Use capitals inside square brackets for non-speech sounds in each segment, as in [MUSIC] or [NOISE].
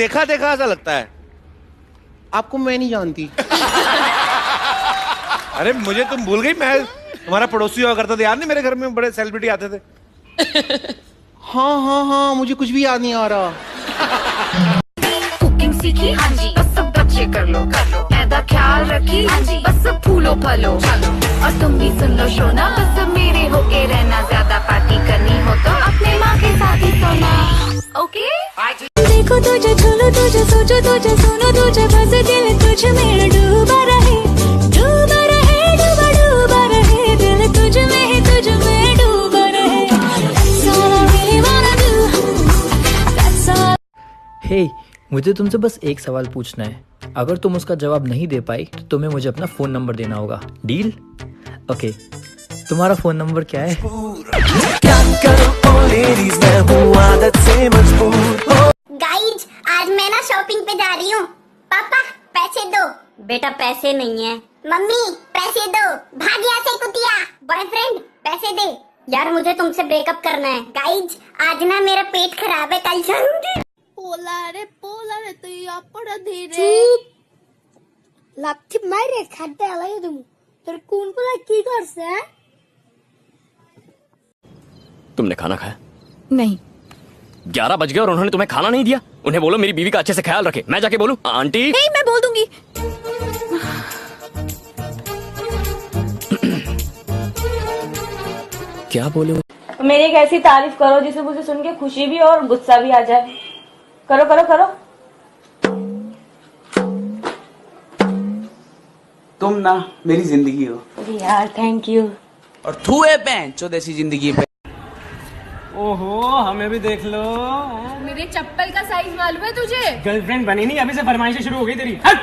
देखा देखा ऐसा लगता है। आपको मैं नहीं जानती। अरे मुझे तुम भूल गई मैं तुम्हारा पड़ोसी हुआ करता था। याद नहीं मेरे घर में बड़े सेलिब्रिटी आते थे? हाँ हाँ हाँ मुझे कुछ भी याद नहीं आ रहा। कुकिंग सीखी हाँ जी। बस सब बच्चे कर लो कर लो। ऐदा ख्याल रखी हाँ जी। बस सब फूलो फलो चलो। और तुम भी सुन लो शोना। बस सब मेरे होके रहना ज़्यादा पार्टी करनी तुझे सुनो तुझे बस दिल तुझ में डूबा रहे। डूबा रहे डूबा डूबा रहे। दिल तुझ में ही तुझ में डूबा रहे। हे मुझे तुमसे बस एक सवाल पूछना है। अगर तुम उसका जवाब नहीं दे पाई तो तुम्हें मुझे अपना फ़ोन नंबर देना होगा। डील ओके तुम्हारा फ़ोन नंबर क्या है? गाइज़ बेटा पैसे नहीं है मम्मी पैसे दो भाग यहाँ से कुतिया बॉयफ्रेंड पैसे दे यार मुझे तुमसे ब्रेकअप करना है गाइज आज ना मेरा पेट खराब है कल जाऊंगी পোলারে পোলারে তুই অপরাধী রে লাথি মাইরে খাদ্য এলাই দেবো তোর কোন পোলা কি করছে तुमने खाना खाया नहीं ग्यारह बज गए और उन्होंने तुम्हें खाना नहीं दिया उन्हें बोलो मेरी बीवी का अच्छे से ख्याल रखे मैं जाके बोलूं आंटी नहीं मैं बोल दूंगी क्या बोले मेरी एक ऐसी तारीफ़ करो जिसे मुझे सुन के खुशी भी हो और गुस्सा भी आ जाए। करो करो करो। तुम ना मेरी ज़िंदगी हो। यार थैंक यू और तू है पैन चौदह ज़िंदगी पे ओहो हमें भी देख लो। मेरे चप्पल का साइज़ मालूम है तुझे? गर्लफ्रेंड बनी नहीं अभी से फरमाइशें शुरू हो गई तेरी। हट!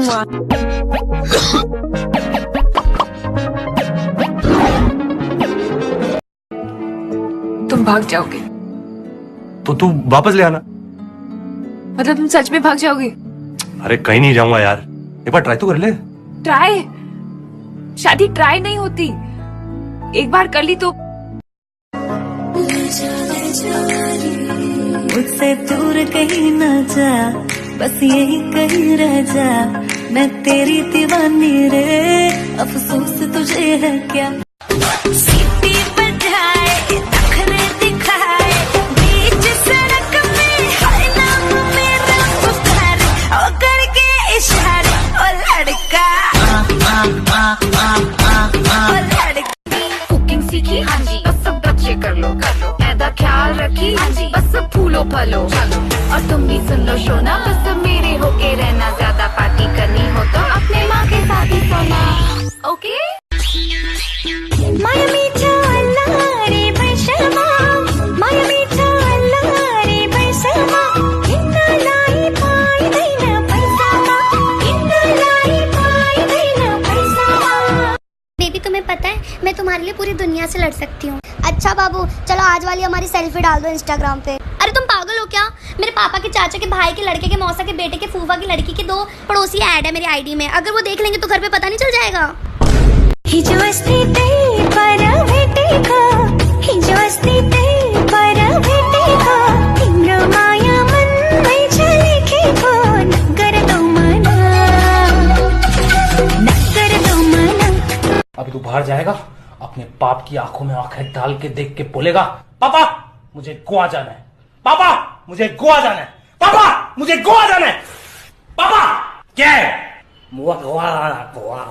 [COUGHS] तुम भाग जाओगे। तो तू वापस ले आना। मतलब तुम सच में भाग जाओगे? अरे कहीं नहीं जाऊँगा यार। एक बार ट्राई तो कर ले। ट्राई शादी ट्राई नहीं होती। एक बार कर ली तो मुझसे दूर कहीं ना जा बस यही कहीं रह जा। मैं तेरी दीवानी रे। अफसोस तुझे है क्या? सीटी बजाए नखरे दिखाए। बीच सड़क में हर नाम मेरा पुकारे ओ करके इशारे ओ लड़का। ओ लड़का। कुकिंग सीखी हाँ जी। बस सब बच्चे कर लो कर लो। ऐदा ख्याल रखी हाँ जी। बस सब फूलो फलो चलो। और तुम भी सुन लो शोना। बस सब मेरे होके दुनिया से लड़ सकती हूँ। अच्छा बाबू चलो आज वाली हमारी सेल्फी डाल दो इंस्टाग्राम पे। अरे तुम पागल हो क्या? मेरे पापा के चाचा के भाई के लड़के के मौसा के बेटे के फूफा की लड़की के दो पड़ोसी ऐड है मेरी आईडी में। अगर वो देख लेंगे तो घर पे पता नहीं चल जाएगा। अभी तू बाहर जाएगा? अपने पाप की आँखों में आँखें डाल के देख के बोलेगा पापा मुझे गोवा जाना है पापा मुझे गोवा जाना है पापा मुझे गोवा जाना है पापा क्या है गोवा गोवा